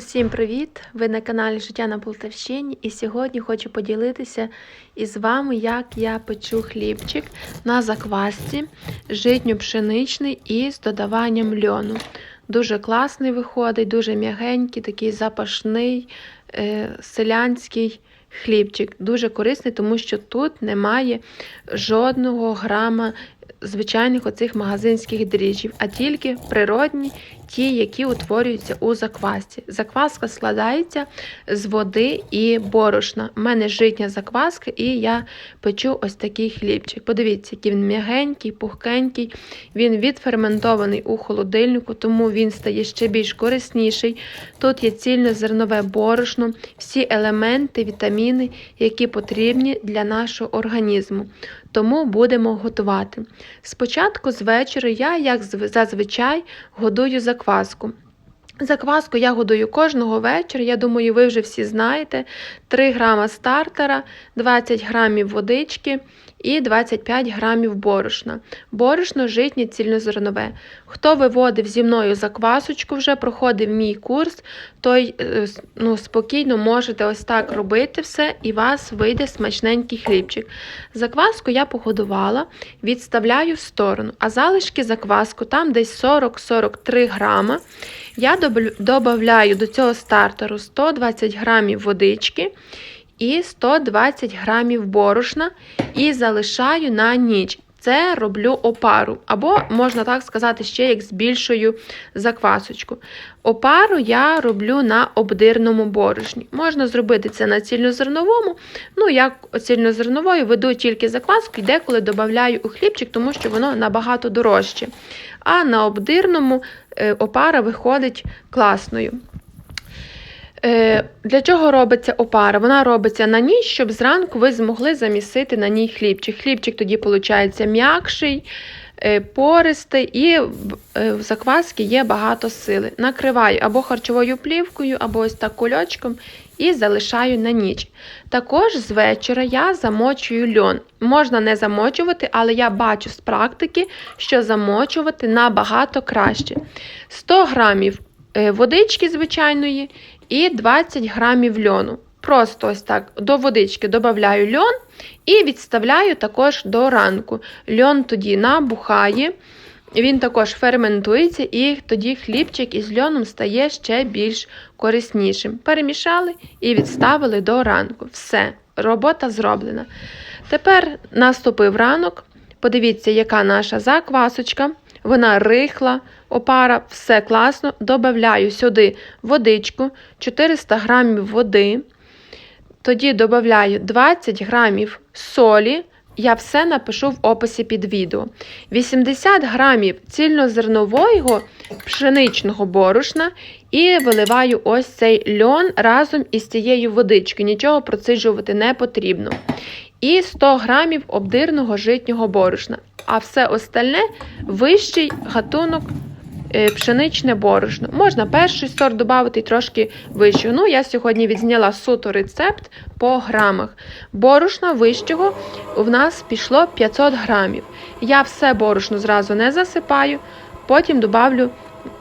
Усім привіт! Ви на каналі Життя на Полтавщині і сьогодні хочу поділитися із вами, як я печу хлібчик на заквасці житньо-пшеничний із додаванням льону. Дуже класний виходить, дуже м'ягенький, такий запашний, е, селянський хлібчик. Дуже корисний, тому що тут немає жодного грама звичайних оцих магазинських дріжджів, а тільки природні, ті, які утворюються у заквасці. Закваска складається з води і борошна. У мене житня закваска, і я печу ось такий хлібчик. Подивіться, який він м'ягенький, пухкенький. Він відферментований у холодильнику, тому він стає ще більш корисніший. Тут є цільнозернове борошно, всі елементи, вітаміни, які потрібні для нашого організму. Тому будемо готувати. Спочатку з вечора я, як зазвичай, годую закваску. Закваску я годую кожного вечора. Я думаю, ви вже всі знаєте: 3 грама стартера, 20 грамів водички і 25 грамів борошна. Борошно житнє цільнозернове. Хто виводив зі мною заквасочку, вже проходив мій курс, той е, ну, спокійно можете ось так робити все, і вас вийде смачненький хлібчик. Закваску я погодувала, відставляю в сторону, а залишки закваску там десь 40-43 грама. Я додаю до цього стартеру 120 грамів водички і 120 грамів борошна і залишаю на ніч. Це роблю опару, або, можна так сказати, ще як збільшую заквасочку. Опару я роблю на обдирному борошні. Можна зробити це на цільнозерновому. Ну, як цільнозерновою веду тільки закваску і деколи додаю у хлібчик, тому що воно набагато дорожче. А на обдирному е, опара виходить класною. Е, для чого робиться опара? Вона робиться на ніч, щоб зранку ви змогли замісити на ній хлібчик. Хлібчик тоді, виходить, м'якший, е, пористий і е, в закваски є багато сили. Накриваю або харчовою плівкою, або ось так кульочком і залишаю на ніч. Також з вечора я замочую льон. Можна не замочувати, але я бачу з практики, що замочувати набагато краще. 100 грамів водички звичайної і 20 грамів льону. Просто ось так до водички додаю льон і відставляю також до ранку. Льон тоді набухає, він також ферментується, і тоді хлібчик із льоном стає ще більш кориснішим. Перемішали і відставили до ранку. Все, робота зроблена. Тепер наступив ранок. Подивіться, яка наша заквасочка. Вона рихла, опара, все класно. Добавляю сюди водичку, 400 грамів води. Тоді додаю 20 грамів солі. Я все напишу в описі під відео. 80 грамів цільнозернового пшеничного борошна і виливаю ось цей льон разом із цією водичкою. Нічого проциджувати не потрібно. І 100 грамів обдирного житнього борошна а все остальне вищий гатунок е, пшеничне борошно. Можна перший сорт додати і трошки вищого. Ну, я сьогодні відзняла суто рецепт по грамах. Борошна вищого в нас пішло 500 грамів. Я все борошно зразу не засипаю, потім додавлю,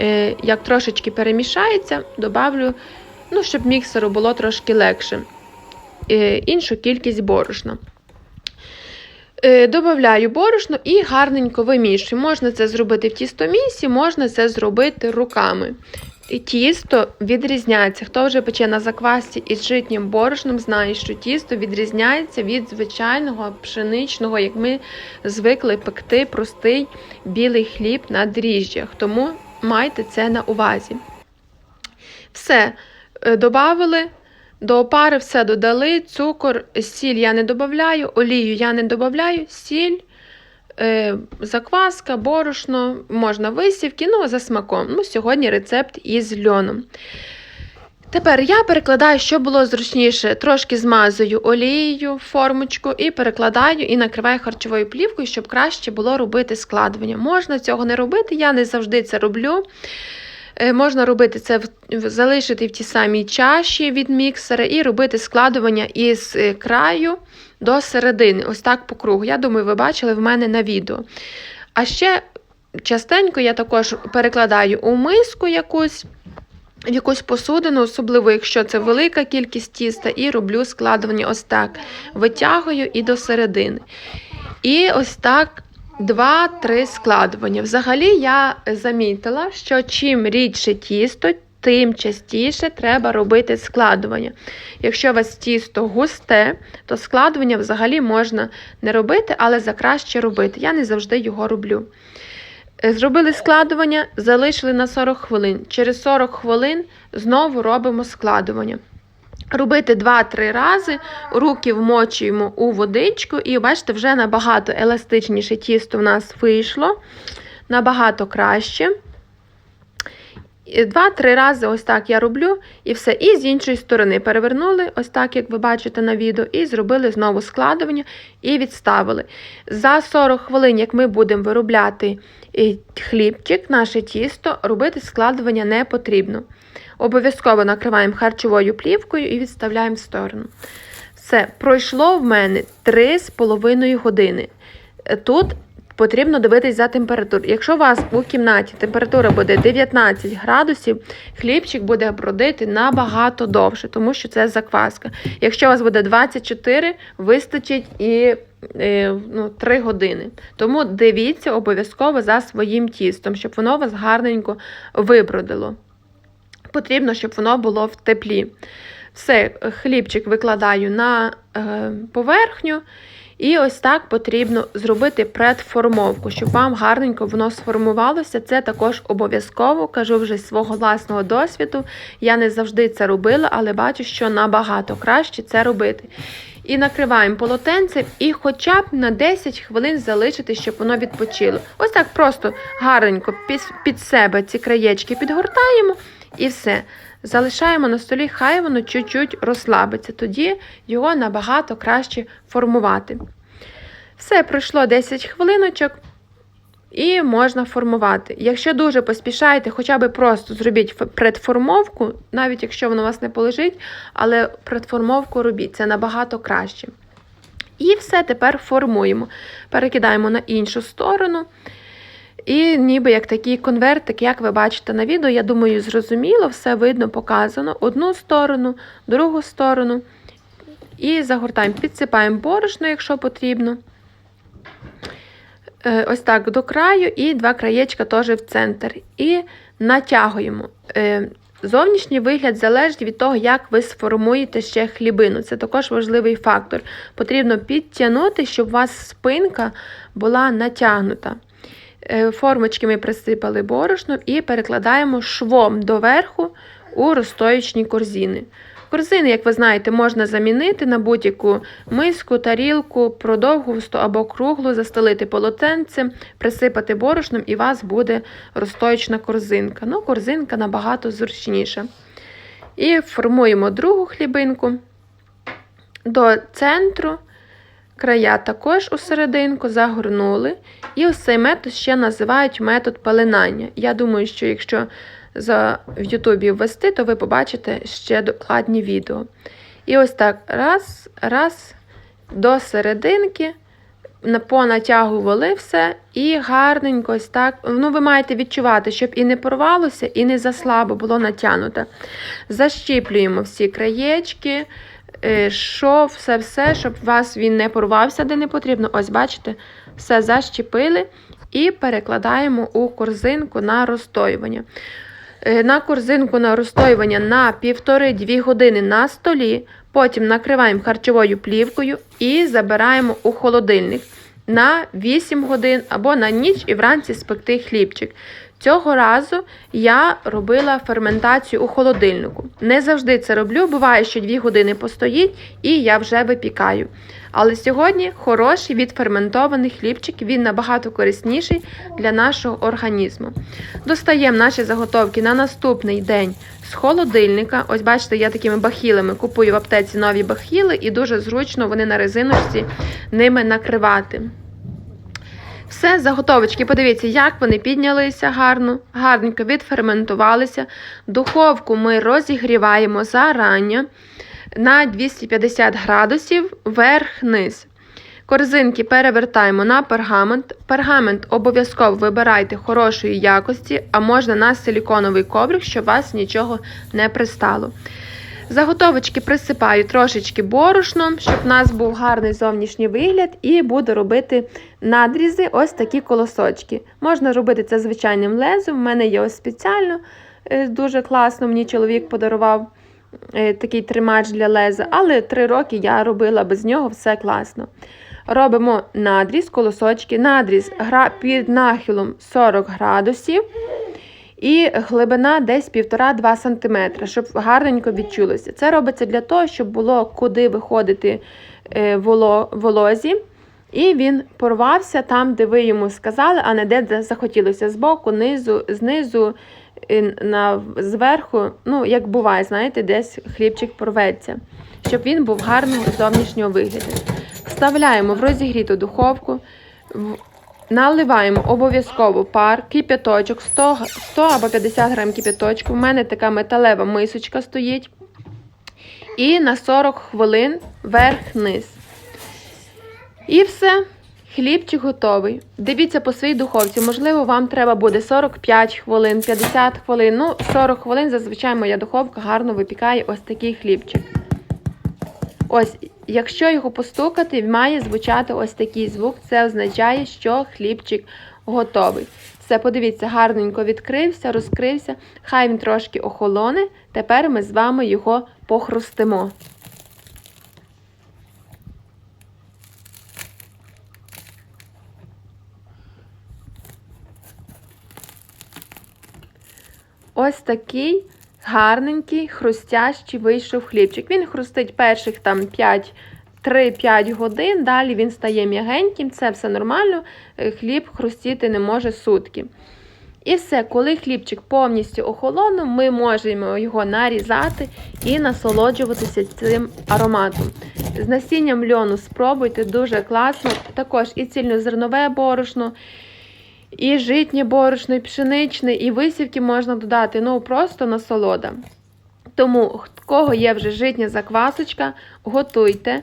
е, як трошечки перемішається, додавлю, ну, щоб міксеру було трошки легше. Е, іншу кількість борошна. Е, добавляю борошно і гарненько вимішую. Можна це зробити в тістомісі, можна це зробити руками. Тісто відрізняється. Хто вже пече на заквасці із житнім борошном, знає, що тісто відрізняється від звичайного пшеничного, як ми звикли пекти простий білий хліб на дріжджах. Тому майте це на увазі. Все, е, додали. До опари все додали, цукор, сіль я не додаю, олію я не додаю, сіль, е, закваска, борошно, можна висівки, ну, за смаком. Ну, Сьогодні рецепт із льоном. Тепер я перекладаю, щоб було зручніше, трошки змазую олією формочку і перекладаю і накриваю харчовою плівкою, щоб краще було робити складування. Можна цього не робити, я не завжди це роблю. Е, можна робити це, залишити в тій самій чаші від міксера і робити складування із е, краю до середини, ось так по кругу. Я думаю, ви бачили в мене на відео. А ще частенько я також перекладаю у миску якусь. якусь посудину, особливо якщо це велика кількість тіста, і роблю складування ось так. Витягую і до середини. І ось так. Два-три складування. Взагалі я замітила, що чим рідше тісто, тим частіше треба робити складування. Якщо у вас тісто густе, то складування взагалі можна не робити, але за краще робити. Я не завжди його роблю. Е, Зробили складування, залишили на 40 хвилин. Через 40 хвилин знову робимо складування. Робити 2-3 рази, руки вмочуємо у водичку, і бачите, вже набагато еластичніше тісто в нас вийшло, набагато краще. Два-три рази ось так я роблю, і все. І з іншої сторони перевернули, ось так, як ви бачите на відео, і зробили знову складування і відставили. За 40 хвилин, як ми будемо виробляти е, хлібчик, наше тісто, робити складування не потрібно. Обов'язково накриваємо харчовою плівкою і відставляємо в сторону. Все, пройшло в мене 3,5 години. Е, Тут потрібно дивитись за температурою. Якщо у вас у кімнаті температура буде 19 градусів, хлібчик буде бродити набагато довше, тому що це закваска. Якщо у вас буде 24, вистачить і е, ну, 3 години. Тому дивіться обов'язково за своїм тістом, щоб воно вас гарненько вибродило. Потрібно, щоб воно було в теплі. Все, хлібчик викладаю на е, поверхню. І ось так потрібно зробити предформовку, щоб вам гарненько воно сформувалося. Це також обов'язково, кажу вже з свого власного досвіду. Я не завжди це робила, але бачу, що набагато краще це робити. І накриваємо полотенцем і хоча б на 10 хвилин залишити, щоб воно відпочило. Ось так просто гарненько під, себе ці краєчки підгортаємо і все. Залишаємо на столі, хай воно чуть-чуть розслабиться, тоді його набагато краще формувати. Все, пройшло 10 хвилиночок і можна формувати. Якщо дуже поспішаєте, хоча б просто зробіть предформовку, навіть якщо воно у вас не полежить, але предформовку робіть, це набагато краще. І все тепер формуємо. Перекидаємо на іншу сторону. І ніби як такий конвертик, як ви бачите на відео, я думаю, зрозуміло, все видно, показано. Одну сторону, другу сторону. І загортаємо, підсипаємо борошно, якщо потрібно. Е, Ось так до краю, і два краєчка теж в центр. І натягуємо. Е, Зовнішній вигляд залежить від того, як ви сформуєте ще хлібину. Це також важливий фактор. Потрібно підтягнути, щоб у вас спинка була натягнута. Е, Формочки ми присипали борошном і перекладаємо швом доверху у розстоючні корзини. Корзини, як ви знаєте, можна замінити на будь-яку миску, тарілку, продовгусту або круглу, застелити полотенцем, присипати борошном, і у вас буде розстоячна корзинка. Ну, корзинка набагато зручніша. І формуємо другу хлібинку до центру. Края також у серединку загорнули. І ось цей метод ще називають метод пеленання. Я думаю, що якщо за, в Ютубі ввести, то ви побачите ще докладні відео. І ось так раз, раз, до серединки, понатягували все і гарненько ось так. Ну, ви маєте відчувати, щоб і не порвалося, і не заслабо було натягнуте. Защіплюємо всі краєчки, е, шов, все-все, щоб вас він не порвався, де не потрібно. Ось, бачите, все защепили і перекладаємо у корзинку на розстоювання. Е, На корзинку на розстоювання на 1,5-2 години на столі. Потім накриваємо харчовою плівкою і забираємо у холодильник на 8 годин або на ніч і вранці спекти хлібчик. Цього разу я робила ферментацію у холодильнику. Не завжди це роблю, буває, що 2 години постоїть і я вже випікаю. Але сьогодні хороший відферментований хлібчик, він набагато корисніший для нашого організму. Достаємо наші заготовки на наступний день з холодильника. Ось бачите, я такими бахілами купую в аптеці нові бахіли, і дуже зручно вони на резиночці ними накривати. Все, заготовочки, подивіться, як вони піднялися гарно, гарненько відферментувалися. Духовку ми розігріваємо зарання на 250 градусів вверх-низ. Корзинки перевертаємо на пергамент. Пергамент обов'язково вибирайте хорошої якості, а можна на силіконовий коврик, щоб вас нічого не пристало. Заготовочки присипаю трошечки борошном, щоб у нас був гарний зовнішній вигляд, і буду робити надрізи, ось такі колосочки. Можна робити це звичайним лезом. У мене є ось спеціально е, дуже класно. Мені чоловік подарував е, такий тримач для леза, але три роки я робила без нього все класно. Робимо надріз, колосочки, надріз гра під нахилом 40 градусів. І глибина десь 1,5-2 см, щоб гарненько відчулося. Це робиться для того, щоб було куди виходити е, воло, волозі. І він порвався там, де ви йому сказали, а не де захотілося збоку, низу, знизу, на, зверху. Ну, як буває, знаєте, десь хлібчик порветься, щоб він був гарного зовнішнього вигляду. Вставляємо в розігріту духовку. Наливаємо обов'язково пар, кип'яточок, 100, 100 або 50 грам кип'яточку. У мене така металева мисочка стоїть. І на 40 хвилин верх-низ. І все. Хлібчик готовий. Дивіться по своїй духовці. Можливо, вам треба буде 45 хвилин, 50 хвилин. Ну, 40 хвилин зазвичай моя духовка гарно випікає ось такий хлібчик. Ось, якщо його постукати, має звучати ось такий звук. Це означає, що хлібчик готовий. Все, подивіться, гарненько відкрився, розкрився. Хай він трошки охолоне. Тепер ми з вами його похрустимо. Ось такий гарненький, хрустящий вийшов хлібчик. Він хрустить перших там 5, 3-5 годин, далі він стає м'ягеньким, це все нормально. Е, Хліб хрустіти не може сутки. І все, коли хлібчик повністю охолонув, ми можемо його нарізати і насолоджуватися цим ароматом. З насінням льону спробуйте дуже класно. Також і цільнозернове борошно, і житнє борошно, і пшеничне, і висівки можна додати. Ну просто насолода. Тому, кого є вже житня заквасочка, готуйте,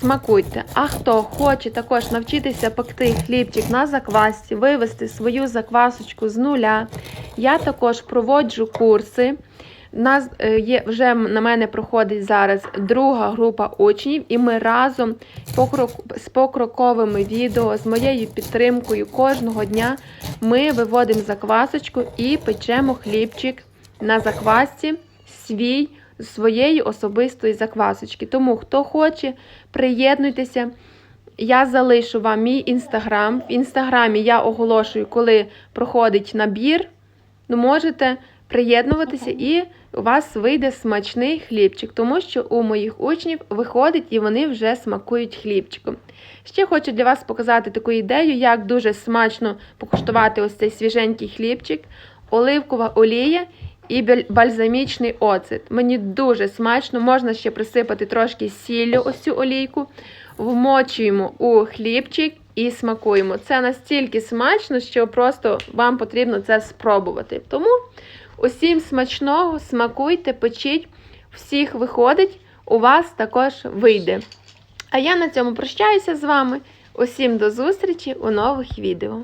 смакуйте. А хто хоче також навчитися пекти хлібчик на заквасці, вивести свою заквасочку з нуля, я також проводжу курси. Нас е, є вже на мене проходить зараз друга група учнів, і ми разом з покроковими відео, з моєю підтримкою кожного дня ми виводимо заквасочку і печемо хлібчик на заквасці свій своєї особистої заквасочки. Тому, хто хоче, приєднуйтеся. Я залишу вам мій інстаграм. В інстаграмі я оголошую, коли проходить набір. Ну, можете приєднуватися і у вас вийде смачний хлібчик, тому що у моїх учнів виходить і вони вже смакують хлібчиком. Ще хочу для вас показати таку ідею, як дуже смачно покуштувати ось цей свіженький хлібчик, оливкова олія і бальзамічний оцет. Мені дуже смачно, можна ще присипати трошки сіллю ось цю олійку, вмочуємо у хлібчик і смакуємо. Це настільки смачно, що просто вам потрібно це спробувати. Тому усім смачного, смакуйте, печіть, всіх виходить, у вас також вийде. А я на цьому прощаюся з вами. Усім до зустрічі у нових відео.